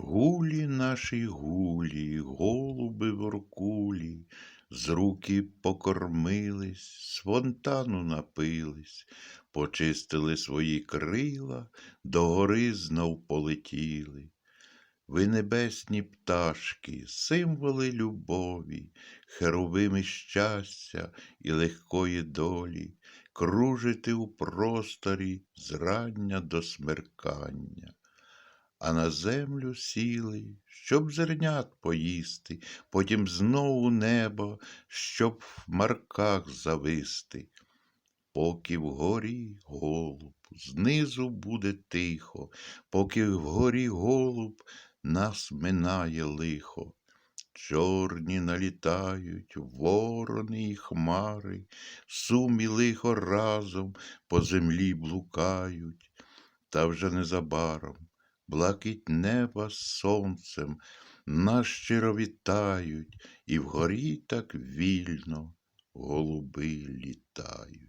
Гулі наші гулі, голуби воркулі, з руки покормились, з фонтану напились, почистили свої крила, до гори знов полетіли. Ви небесні пташки, символи любові, херовими щастя і легкої долі, кружите у просторі зрання до смеркання. А на землю сіли, щоб зернят поїсти, потім знову небо, щоб в марках зависти. Поки вгорі голуб, знизу буде тихо, поки вгорі голуб, нас минає лихо. Чорні налітають ворони і хмари, сум і лихо разом по землі блукають, та вже незабаром блакить неба сонцем нас щиро вітають, і вгорі так вільно голуби літають.